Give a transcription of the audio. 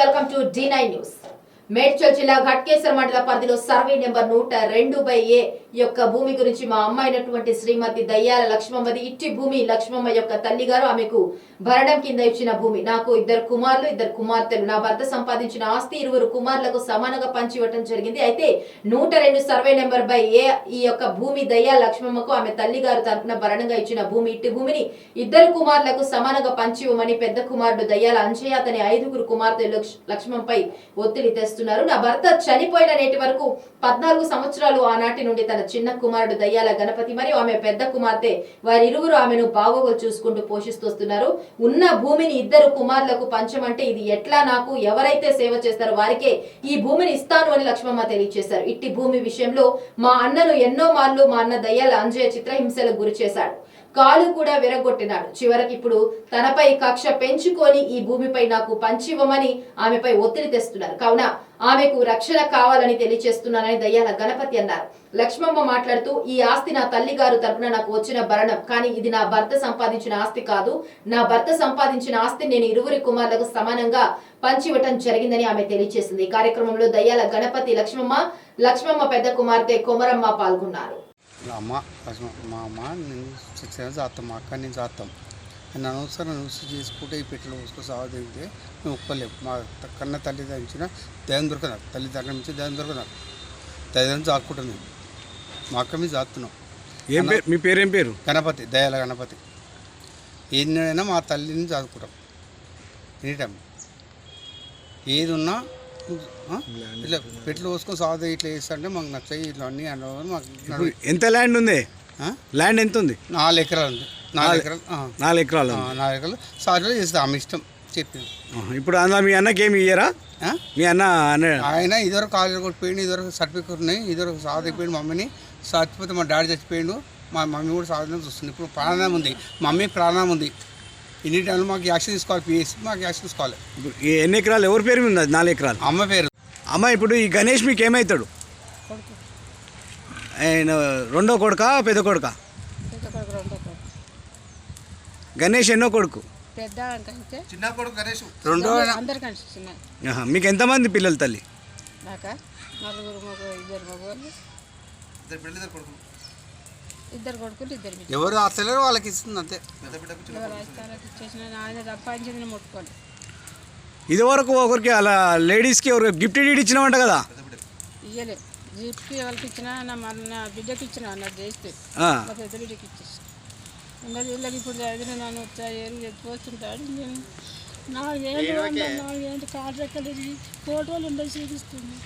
Welcome to the nine news. Medchal జిల్లా ఘట్కేశ్వర మండల పరిధిలో సర్వే నెంబర్ నూట రెండు బై ఏ యొక్క భూమి గురించి మా అమ్మ అయినటువంటి శ్రీమతి దయ్యాల లక్ష్మమ్మది ఇట్టి భూమి లక్ష్మమ్మ యొక్క తల్లిగారు ఆమెకు భరణం కింద ఇచ్చిన భూమి. నాకు ఇద్దరు కుమారులు ఇద్దరు కుమార్తెలు. నా భర్త సంపాదించిన ఆస్తి ఇరువురు కుమారులకు సమానంగా పంచి ఇవ్వటం జరిగింది. అయితే నూట రెండు సర్వే నెంబర్ బై ఏ ఈ యొక్క భూమి దయ్యాల లక్ష్మమ్మకు ఆమె తల్లిగారు తరపున భరణంగా ఇచ్చిన భూమి. ఇట్టి భూమిని ఇద్దరు కుమారులకు సమానంగా పంచి ఇవ్వమని పెద్ద కుమారుడు దయ్యాల అంజయ్య అతని ఐదుగురు కుమార్తె లక్ష్మంపై ఒత్తిడి తెస్తున్నారు. నా భర్త చనిపోయిన నేటి వరకు పద్నాలుగు సంవత్సరాలు ఆనాటి నుండి తన చిన్న కుమారుడు దయ్యాల గణపతి మరియు ఆమె పెద్ద కుమార్తె. వారిరువురు ఆమెను బాగోగులు చూసుకుంటూ పోషిస్తూస్తున్నారు ఉన్న భూమిని ఇద్దరు కుమారులకు పంచమంటే ఇది ఎట్లా నాకు? ఎవరైతే సేవ చేస్తారో వారికే ఈ భూమిని ఇస్తాను అని లక్ష్మమ్మ తెలియజేశారు ఇట్టి భూమి విషయంలో మా అన్నను ఎన్నో మార్లు మా అన్న దయ్యాల అంజయ్య చిత్రహింసలకు గురి చేశాడు. కాలు కూడా విరగొట్టినాడు. చివరికి ఇప్పుడు తనపై కక్ష పెంచుకొని ఈ భూమిపై నాకు పంచివ్వమని ఆమెపై ఒత్తిడి తెస్తున్నారు. కావున ఆమెకు రక్షణ కావాలని తెలియజేస్తున్నానని దయ్యాల గణపతి అన్నారు. లక్ష్మమ్మ మాట్లాడుతూ ఈ ఆస్తి నా తల్లి గారు తరపున నాకు వచ్చిన భరణం. కానీ ఇది నా భర్త సంపాదించిన ఆస్తి కాదు. నా భర్త సంపాదించిన ఆస్తి నేను ఇరువురి కుమారులకు సమానంగా పంచివ్వటం జరిగిందని ఆమె తెలియజేసింది. ఈ కార్యక్రమంలో దయ్యాల గణపతి లక్ష్మమ్మ లక్ష్మమ్మ పెద్ద కుమార్తె కొమరమ్మ పాల్గొన్నారు. అమ్మ మా అమ్మ నేను సిక్స్ ఇయర్స్ అక్క నేను అనవసరం యూస్ చేసుకుంటే ఈ పెట్టెలు పోసుకొని సాగు తింటే మేము ఒప్పుకోలేము మా కన్న తల్లి దంచిన దయం దొరకదు తల్లి తండ్రి నుంచి దయం దొరకదు చాక్కుంటాం మేము. మా అక్క మీద చాస్తున్నాం ఏం పేరు? మీ పేరు ఏం పేరు? గణపతి దయాల గణపతి. ఏదైనా మా తల్లిని చదువుకుంటాం ఎనీ టైం. ఏది ఉన్నా? ఇట్లా పెట్లు పోసుకొని సాగు ఇట్లా చేస్తుంటే మాకు నచ్చాయి ఇట్లా అన్నీ మాకు ఎంత ల్యాండ్ ఉంది? ల్యాండ్ ఎంత ఉంది నాలుగు ఎకరాలు ఉంది. నాలుగు ఎకరాలు. నాలుగు ఎకరాలు. నాలుగు సాగులో చేస్తాం ఆమె ఇష్టం చెప్పింది. ఇప్పుడు అందులో మీ అన్నకి ఏమి ఇయ్యరా? మీ అన్న ఆయన ఇదివరకు కాలేజీ కొట్టిపోయిండు ఇదివరకు సర్టిఫికేట్ ఉన్నాయి ఇదివరకు అయిపోయింది మమ్మీని. చచ్చిపోతే మా డాడీ చచ్చిపోయిండు మా మమ్మీ కూడా సాధన చూస్తుంది. ఇప్పుడు ప్రాణం ఉంది మమ్మీ ప్రాణం ఉంది. ఎన్ని టైంలో మాకు యాక్షన్ తీసుకోవాలి పిఎస్ మాకు యాక్షన్ తీసుకోవాలి. ఇప్పుడు ఎన్ని ఎకరాలు ఎవరి పేరు మీద ఉంది? అది నాలుగు ఎకరాలు. అమ్మ పేరు. అమ్మ ఇప్పుడు ఈ గణేష్ మీకు ఏమవుతాడు ఆయన రెండో కొడుక పెద్ద కొడుక పెద్ద కొడుకు రెండో కొడుకు గణేష్ ఎన్నో కొడుకు? పెద్ద అంటే చిన్న కొడుకు గణేష్. రెండో అందరికంటే చిన్న. ఆహా. మీకు ఎంతమంది పిల్లలు తల్లి? ఇద్దరు ఇద్దరు కొడుకులు. ఇద్దరు బిడ్డలు. ఎవరు అసలు వాళ్ళకి ఇస్తుంది అంతే. ఆయన సంపాదించింది నేను ముట్టుకోండి ఇది వరకు ఒకరికి అలా లేడీస్కి ఎవరు గిఫ్ట్ డీడ్ ఇచ్చినామంట కదా? ఇయ్యలే. జీప్కి ఎవరికి ఇచ్చినా నా బిడ్డకి ఇచ్చిన నా చేస్తే ఆ. మా పెద్ద బిడ్డకి ఇచ్చేసి వీళ్ళకి ఇప్పుడు చదివిన నన్ను ఏళ్ళు ఎక్కువస్తుంటాడు నేను నాలుగేళ్ళు నాలుగేళ్ళు కాళ్ళు రెక్కలు ఫోటోలు ఉండే చూపిస్తుంది.